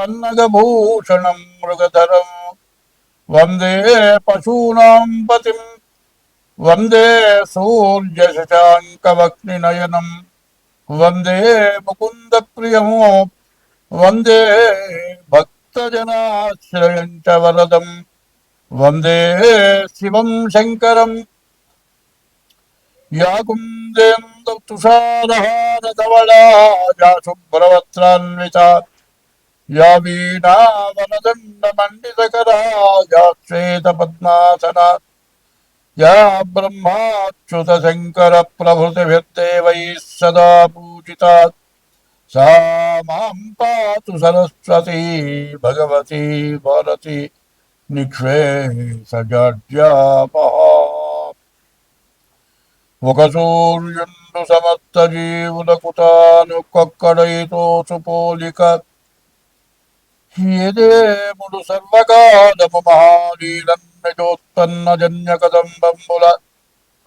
పన్నగభూషణం మృగధరం. వందే పశూనాం పతిం. వందే సూర్యశశాంకవక్నినయనం. వందే ముకుంద ప్రియమో వందే భక్తజనాశ్రయం చ వరదం వందే శివం శంకరం. యా తుషారహారధవళా యా శుభ్రవత్రాన్వితా యా వీణావనదండమండితకరా యా శ్వేతపద్మాసనా యా బ్రహ్మాచ్యుత శంకర ప్రభృతిభిర్దేవైः సదా పూజితా सा मां पातु सरस्वती भगवती भारती నిక్షేసజాడ్యాపహ ఒక సూర్యుండు సమస్త జీవులకు తాను కొక్కడైతో సుపోలిక ఏదేముడు సర్వకాలము మహాలీలన్నజోత్పన్న జన్య కదంబంబుల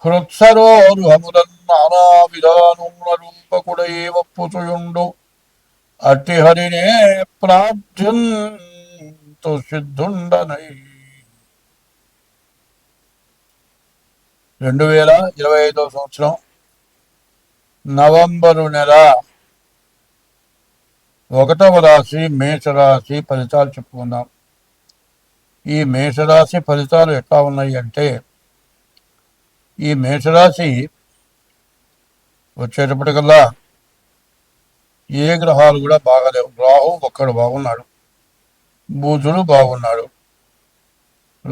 హృత్సరోరుహములన్ నానా విధానముల రూపకుడై ఒప్పుచుయుండు అట్టి హరినే ప్రార్థ్యంతు సిద్ధుండనై. రెండు వేల ఇరవై ఐదో సంవత్సరం నవంబరు నెల ఒకటవ రాశి మేషరాశి ఫలితాలు చెప్పుకుందాం. ఈ మేషరాశి ఫలితాలు ఎట్లా ఉన్నాయి అంటే ఈ మేషరాశి వచ్చేటప్పటికల్లా ఏ గ్రహాలు కూడా బాగాలేవు. రాహు ఒక్కడు బాగున్నాడు. బుధుడు బాగున్నాడు.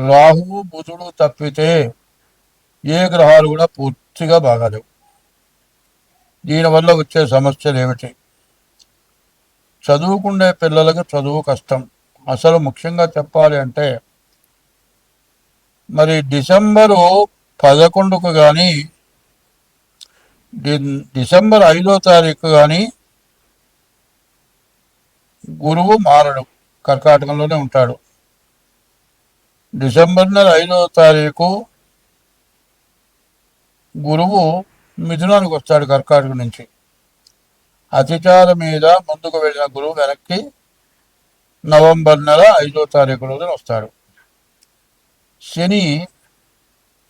రాహువు బుధుడు తప్పితే ఏ గ్రహాలు కూడా పూర్తిగా బాగాలేవు. దీనివల్ల వచ్చే సమస్యలు ఏమిటి? చదువుకునే పిల్లలకు చదువు కష్టం. అసలు ముఖ్యంగా చెప్పాలి అంటే మరి డిసెంబరు పదకొండుకు కానీ డిసెంబర్ ఐదో తారీఖు కానీ గురువు మారడు. కర్కాటకంలోనే ఉంటాడు. డిసెంబర్ నెల ఐదో తారీఖు గురువు మిథునానికి వస్తాడు కర్కాటక నుంచి. అతిచార మీద ముందుకు వెళ్ళిన గురువు వెనక్కి నవంబర్ నెల ఐదో తారీఖు రోజున వస్తాడు. శని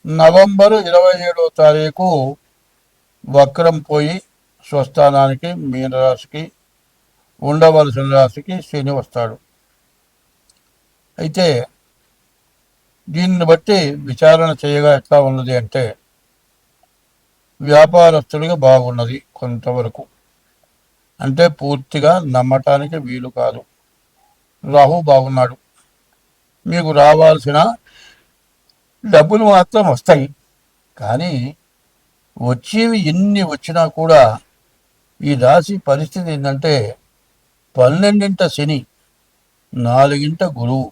నవంబర్ ఇరవై ఏడో తారీఖు వక్రం పోయి స్వస్థానానికి మీనరాశికి ఉండవలసిన రాశికి శని వస్తాడు. అయితే దీన్ని బట్టి విచారణ చేయగా ఎట్లా ఉన్నది అంటే వ్యాపారస్తులుగా బాగున్నది కొంతవరకు. అంటే పూర్తిగా నమ్మటానికి వీలు కాదు. రాహు బాగున్నాడు. మీకు రావాల్సిన డబ్బులు మాత్రం వస్తాయి. కానీ వచ్చేవి ఎన్ని వచ్చినా కూడా ఈ రాశి పరిస్థితి ఏంటంటే పన్నెండింట శని నాలుగింట గురువు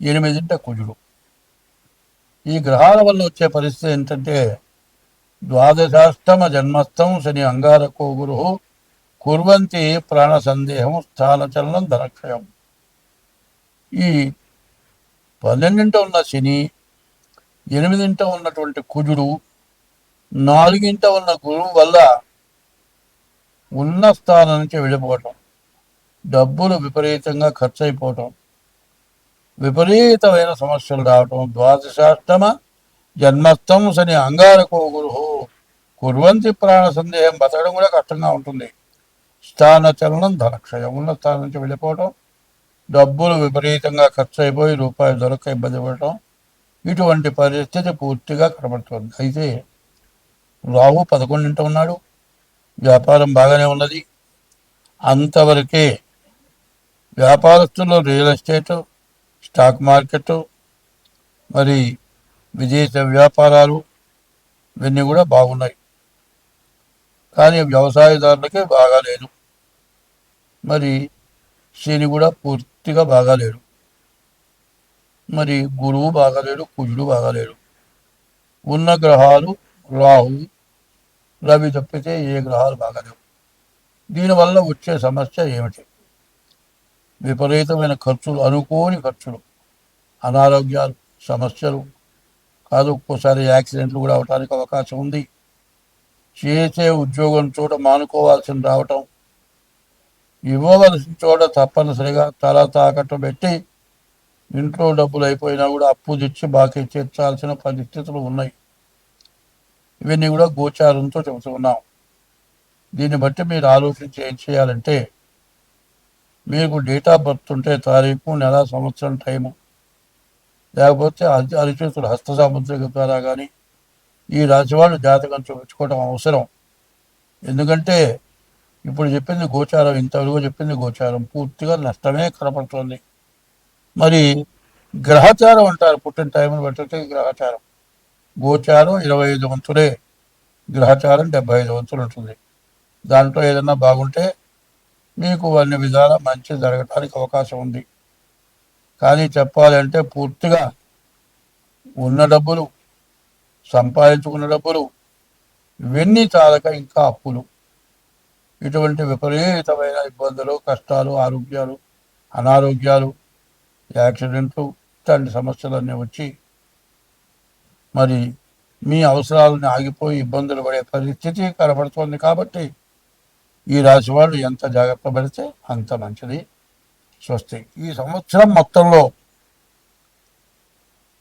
ఎనిమిదింట కుజుడు. ఈ గ్రహాల వల్ల వచ్చే పరిస్థితి ఏంటంటే ద్వాదశాష్టమ జన్మస్థం శని అంగారకో గురువు కుర్వంతి ప్రాణ సందేహం స్థానచలనం ధనక్షయం ఈ పన్నెండింట ఉన్న శని ఎనిమిదింట ఉన్నటువంటి కుజుడు నాలుగింట ఉన్న గురువు వల్ల ఉన్న స్థానం నుంచి వెళ్ళిపోవటం డబ్బులు విపరీతంగా ఖర్చు అయిపోవటం విపరీతమైన సమస్యలు రావటం ద్వాదశాష్టమ జన్మస్థం శని అంగారకో గురు కుర్వంతి ప్రాణ సందేహం బతకడం కూడా కష్టంగా ఉంటుంది. స్థాన చలనం ధనక్షయం. ఉన్న స్థానం నుంచి వెళ్ళిపోవటం డబ్బులు విపరీతంగా ఖర్చు అయిపోయి రూపాయలు దొరక ఇబ్బంది పడటం ఇటువంటి పరిస్థితి పూర్తిగా కనబడుతుంది. అయితే రాహు పదకొండింట ఉన్నాడు. వ్యాపారం బాగానే ఉన్నది. అంతవరకే వ్యాపారస్తులు రియల్ ఎస్టేట్ స్టాక్ మార్కెట్ మరి విదేశ వ్యాపారాలు ఇవన్నీ కూడా బాగున్నాయి. కానీ వ్యవసాయదారులకే బాగాలేదు మరి శని కూడా పూర్తిగా బాగాలేడు మరి గురువు బాగాలేడు కుజుడు బాగాలేడు ఉన్న గ్రహాలు రాహు రవి తప్పితే ఏ గ్రహాలు బాగాలేవు దీనివల్ల వచ్చే సమస్య ఏమిటి? విపరీతమైన ఖర్చులు అనుకోని ఖర్చులు అనారోగ్యాలు సమస్యలు. కాదు ఒక్కోసారి యాక్సిడెంట్లు కూడా అవడానికి అవకాశం ఉంది. చేసే ఉద్యోగం చూడ మానుకోవాల్సిన రావటం ఇవ్వవలసిన చోట తప్పనిసరిగా తల తాకట్టు పెట్టి ఇంట్లో డబ్బులు అయిపోయినా కూడా అప్పు తెచ్చి బాకీ తీర్చాల్సిన పరిస్థితులు ఉన్నాయి. ఇవన్నీ కూడా గోచారంతో చెబుతున్నాం దీన్ని బట్టి మీరు ఆలోచించి ఏం చేయాలంటే మీకు డేట్ ఆఫ్ బర్త్ ఉంటే తారీఖు నెల సంవత్సరం టైము లేకపోతే అరిచేతులు హస్త సాముద్రిక ద్వారా కానీ ఈ రాశి వాళ్ళు జాతకం చూపించుకోవడం అవసరం. ఎందుకంటే ఇప్పుడు చెప్పింది గోచారం ఇంతవరకు చెప్పింది గోచారం. పూర్తిగా నష్టమే కనపడుతుంది. మరి గ్రహచారం అంటారు. పుట్టిన టైంని బట్టి గ్రహచారం. గోచారం ఇరవై ఐదు వంతులే. గ్రహచారం డెబ్బై ఐదు వంతులు ఉంటుంది. దాంట్లో ఏదన్నా బాగుంటే మీకు అన్ని విధాల మంచి జరగటానికి అవకాశం ఉంది. కానీ చెప్పాలంటే పూర్తిగా ఉన్న డబ్బులు సంపాదించుకున్న డబ్బులు ఇవన్నీ చాలక ఇంకా అప్పులు. ఇటువంటి విపరీతమైన ఇబ్బందులు కష్టాలు ఆరోగ్యాలు అనారోగ్యాలు యాక్సిడెంట్లు ఇట్లాంటి సమస్యలన్నీ వచ్చి మరి మీ అవసరాలను ఆగిపోయి ఇబ్బందులు పడే పరిస్థితి కనబడుతోంది కాబట్టి ఈ రాశి వాళ్ళు ఎంత జాగ్రత్త పడితే అంత మంచిది. స్వస్తి. ఈ సంవత్సరం మొత్తంలో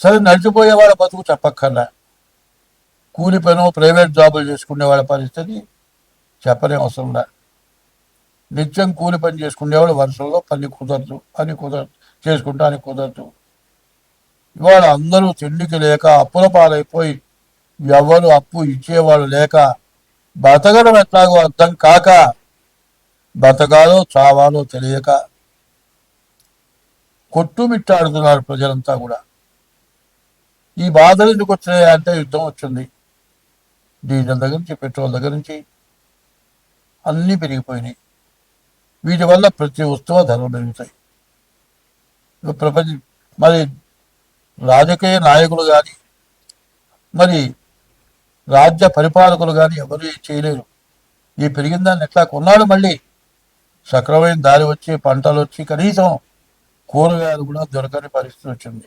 సరే నడిచిపోయే వాళ్ళ బతుకు చెప్పక్కర్లా. కూలి పనో ప్రైవేట్ జాబులు చేసుకునే వాళ్ళ పరిస్థితి చెప్పనే అవసరంలా నిత్యం కూలి పని చేసుకునేవాడు వర్షంలో పని కుదరదు పని కుదరదు చేసుకుంటానికి కుదరదు. ఇవాళ అందరూ తిండికి లేక అప్పుల పాలైపోయి ఎవరు అప్పు ఇచ్చేవాళ్ళు లేక బతకడం ఎట్లాగో అర్థం కాక బతకాలో చావాలో తెలియక కొట్టుమిట్టాడుతున్నారు ప్రజలంతా కూడా. ఈ బాధలు ఎందుకు వచ్చినాయి అంటే యుద్ధం వచ్చింది. డీజిల్ దగ్గర నుంచి పెట్రోల్ దగ్గర నుంచి అన్నీ పెరిగిపోయినాయి. వీటి వల్ల ప్రతి వస్తువు ధరలు పెరుగుతాయి. ప్రపంచ మరి రాజకీయ నాయకులు కానీ మరి రాజ్య పరిపాలకులు కానీ ఎవరు ఏం చేయలేరు. ఈ పెరిగిన దాన్ని ఎట్లా కొన్నాడు మళ్ళీ? సక్రమైన దారి వచ్చి పంటలు వచ్చి కనీసం కూరగాయలు కూడా దొరకని పరిస్థితి వచ్చింది.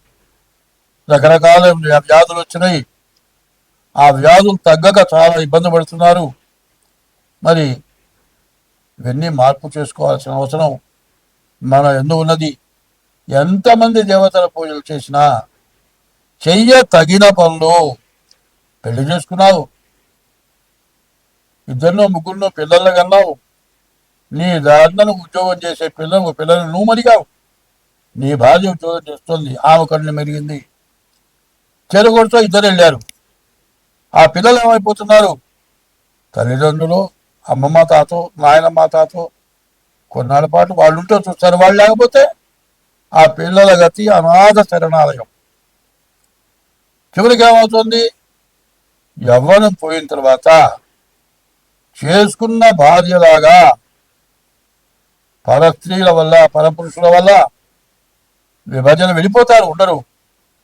రకరకాల వ్యాధులు వచ్చినాయి. ఆ వ్యాధులు తగ్గక చాలా ఇబ్బంది పడుతున్నారు. మరి ఇవన్నీ మార్పు చేసుకోవాల్సిన అవసరం మన ఎందు ఉన్నది. ఎంతమంది దేవతల పూజలు చేసినా చెయ్య తగిన పనులు పెళ్ళి చేసుకున్నావు. ఇద్దరినో ముగ్గురునో పిల్లలు కన్నావు. నీ దాన్ని ఉద్యోగం చేసే పిల్లలు పిల్లలు నువ్వు మరిగావు. నీ భార్య ఉద్యోగం చేస్తుంది. ఆమె కళ్ళు మెరిగింది. చెరుగొడుతో ఇద్దరు వెళ్ళారు. ఆ పిల్లలు ఏమైపోతున్నారు? తల్లిదండ్రులు అమ్మమ్మ తాతో నాయనమ్మ తాతో కొన్నాళ్ళ పాటు వాళ్ళుంటే చూస్తారు. వాళ్ళు లేకపోతే ఆ పిల్లల గతి అనాథ శరణాలయం. చివరికి ఏమవుతుంది? యవ్వనం పోయిన తర్వాత చేసుకున్న భార్యలాగా పరస్త్రీల వల్ల పరపురుషుల వల్ల విభజన వెళ్ళిపోతారు ఉండరు.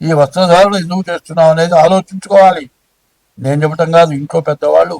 ఈ వస్త్రధారణ ఎందుకు చేస్తున్నాం అనేది ఆలోచించుకోవాలి. నేను చెప్పటం కాదు ఇంట్లో పెద్దవాళ్ళు